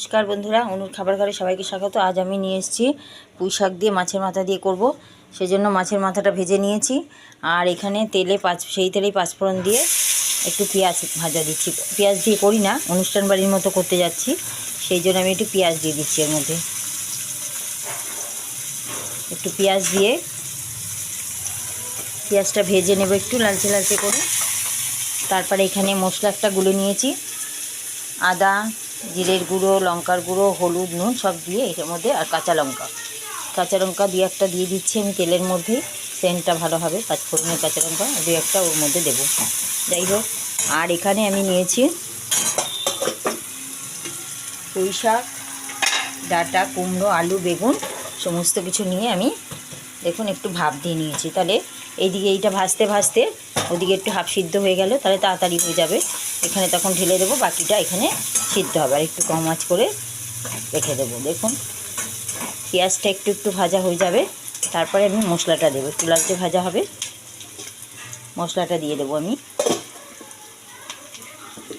নমস্কার বন্ধুরা, অনুর খাবার ঘরে সবাইকে স্বাগত। আজ আমি নিয়ে এসেছি পুঁই শাক দিয়ে মাছের মাথা দিয়ে করব। সেজন্য মাছের মাথাটা ভেজে নিয়েছি। আর এখানে তেলে পাঁচ, সেই তেলেই পাঁচফোড়ন দিয়ে একটু পেঁয়াজ ভাজা দিচ্ছি। পেঁয়াজ দিয়ে করি না, অনুষ্ঠান বাড়ির মতো করতে যাচ্ছি। সেই জন্য আমি একটু পেঁয়াজ দিয়ে দিচ্ছি এর মধ্যে। একটু পেঁয়াজ দিয়ে পেঁয়াজটা ভেজে নেব একটু লালচে লালচে করে। তারপরে এখানে মশলা একটা গুলে নিয়েছি। আদা জিরের গুঁড়ো, লঙ্কার গুঁড়ো, হলুদ, নুন সব দিয়ে এটার মধ্যে আর কাঁচা লঙ্কা। কাঁচা লঙ্কা দিয়ে একটা দিয়ে দিচ্ছি আমি তেলের মধ্যে, সেন্টটা ভালো হবে পাঁচফোড়নের কাঁচা লঙ্কা দু একটা ওর মধ্যে দেবো। যাই হোক, আর এখানে আমি নিয়েছি পুঁই শাক, ডাঁটা, কুমড়ো, আলু, বেগুন, সমস্ত কিছু নিয়ে আমি দেখুন একটু ভাপ দিয়ে নিয়েছি। তাহলে এইদিকে এইটা ভাজতে ভাজতে ওদিকে একটু হাফ সিদ্ধ হয়ে গেল, তাহলে তাড়াতাড়ি হয়ে যাবে। এখানে তখন ঢেলে দেবো, বাকিটা এখানে সিদ্ধ হবে। আর একটু কম আঁচ করে রেখে দেবো। দেখুন, পেঁয়াজটা একটু একটু ভাজা হয়ে যাবে। তারপরে আমি মশলাটা দেবো। একটু লালচে ভাজা হবে। মশলাটা দিয়ে দেবো আমি।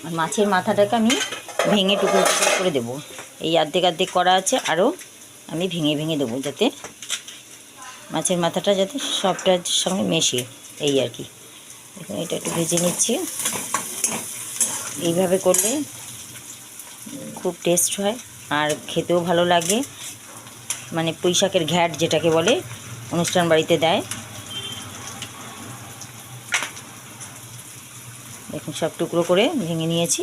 আর মাছের মাথাটাকে আমি ভেঙে টুকরো টুকরো করে দেবো। এই আর্ধেক আর্ধেক করা আছে, আরও আমি ভেঙে ভেঙে দেবো যাতে মাছের মাথাটা যাতে সবটার সঙ্গে মেশে। এই আর কি। দেখুন এটা একটু ভেজে নিচ্ছি। এইভাবে করলে খুব টেস্ট হয় আর খেতেও ভালো লাগে। মানে পুঁই শাকের ঘ্যাট যেটাকে বলে, অনুষ্ঠান বাড়িতে দেয়। দেখুন, সব টুকরো করে ভেঙে নিয়েছি।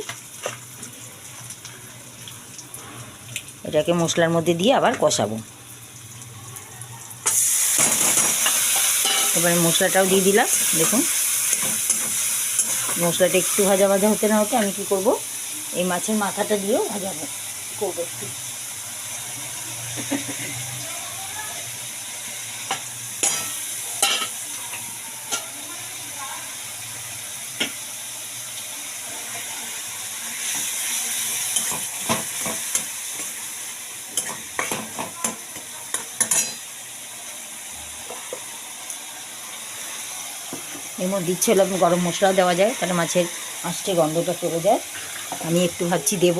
এটাকে মশলার মধ্যে দিয়ে আবার কষাবো। এবারে মশলাটাও দিয়ে দিলাম, দেখুন। মশলাটা একটু ভাজা ভাজা হতে না হতে আমি কি করব? এই মাছের মাথাটা দিয়েও ভাজা করব একটু। এর মধ্যে হলে গরম মশলাও দেওয়া যায়, তাহলে মাছের মাছটি গন্ধটা চলে যায়। আমি একটু ভাবছি দেব।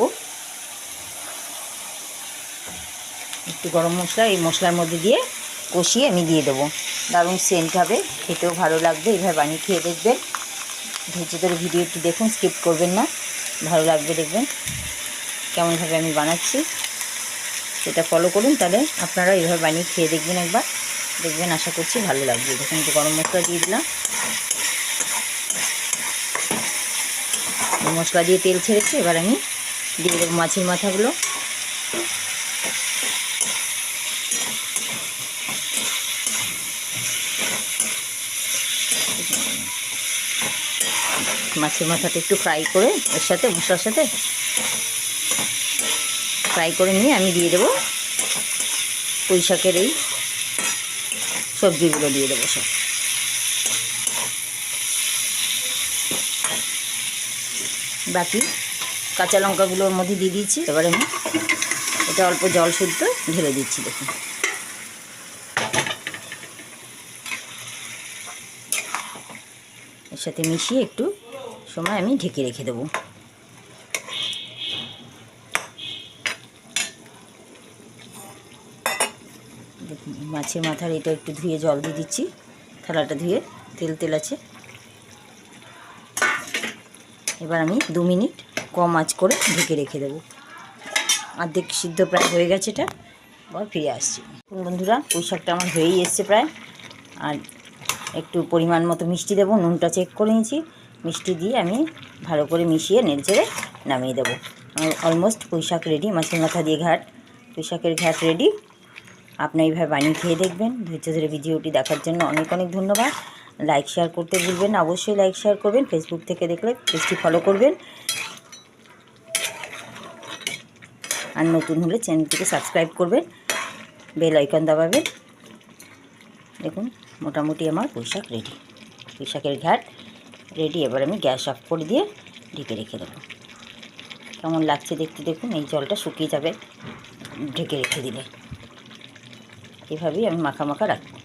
একটু গরম মশলা, এই মশলার মধ্যে দিয়ে কষিয়ে আমি দিয়ে দেবো। দারুণ সেন্ট হবে, খেতেও ভালো লাগবে, এইভাবে বানিয়ে খেয়ে দেখবেন। ধৈর্য ধরে ভিডিওটি দেখুন স্কিপ করবেন না। ভালো লাগবে দেখবেন কেমনভাবে আমি বানাচ্ছি। সেটা ফলো করুন, তাহলে আপনারা এইভাবে বানিয়ে খেয়ে দেখবেন একবার। দেখবেন, আশা করছি ভালো লাগবে। দেখুন, একটু গরম মশলা দিয়ে দিলাম। মশলা দিয়ে তেল ছেড়েছে, এবার আমি দিয়ে দেবো মাছের মাথাগুলো। মাছের মাথাটা একটু ফ্রাই করে, এর সাথে মশলার সাথে ফ্রাই করে নিয়ে আমি দিয়ে দেবো পুঁই শাকের এই সবজিগুলো দিয়ে দেবো সব। বাকি কাঁচা লঙ্কাগুলোর মধ্যে দিয়ে দিয়েছি। এবার আমি এটা অল্প জল শুদ্ধ ঢেলে দিচ্ছি, দেখুন। এর সাথে মিশিয়ে একটু সময় আমি ঢেকে রেখে দেবো। মাছের মাথার এটা একটু ধুয়ে জল দিয়ে দিচ্ছি। থালাটা ধুয়ে তেল তেল আছে। এবার আমি দু মিনিট কম আঁচ করে ঢেকে রেখে দেবো। অর্ধেক সিদ্ধ প্রায় হয়ে গেছে এটা। আবার ফিরে আসছি। বন্ধুরা, পুঁই শাকটা আমার হয়েই এসছে প্রায়। আর একটু পরিমাণ মতো মিষ্টি দেবো, নুনটা চেক করে নিয়েছি। মিষ্টি দিয়ে আমি ভালো করে মিশিয়ে নেড়ে নামিয়ে দেবো। অলমোস্ট পুঁই শাক রেডি মাছের মাথা দিয়ে ঘাট। পুঁই শাকের ঘাট রেডি আপনি এইভাবে বানিয়ে খেয়ে দেখবেন। ধৈর্য ধরে ভিডিওটি দেখার জন্য অনেক অনেক ধন্যবাদ। লাইক শেয়ার করতে ভুলবেন অবশ্যই লাইক শেয়ার করবেন। ফেসবুক থেকে দেখলে পেজটি ফলো করবেন। আর নতুন হলে চ্যানেলটিকে সাবস্ক্রাইব করবেন। বেল আইকন দাবাবেন। দেখুন, মোটামুটি আমার পোশাক রেডি পোশাকের ঘাট রেডি এবার আমি গ্যাস অফ করে দিয়ে ঢেকে রেখে দেবো। কেমন লাগছে দেখতে দেখুন, এই জলটা শুকিয়ে যাবে। ঢেকে রেখে দিলে। এভাবেই আমি মাখা মাখা রাখব।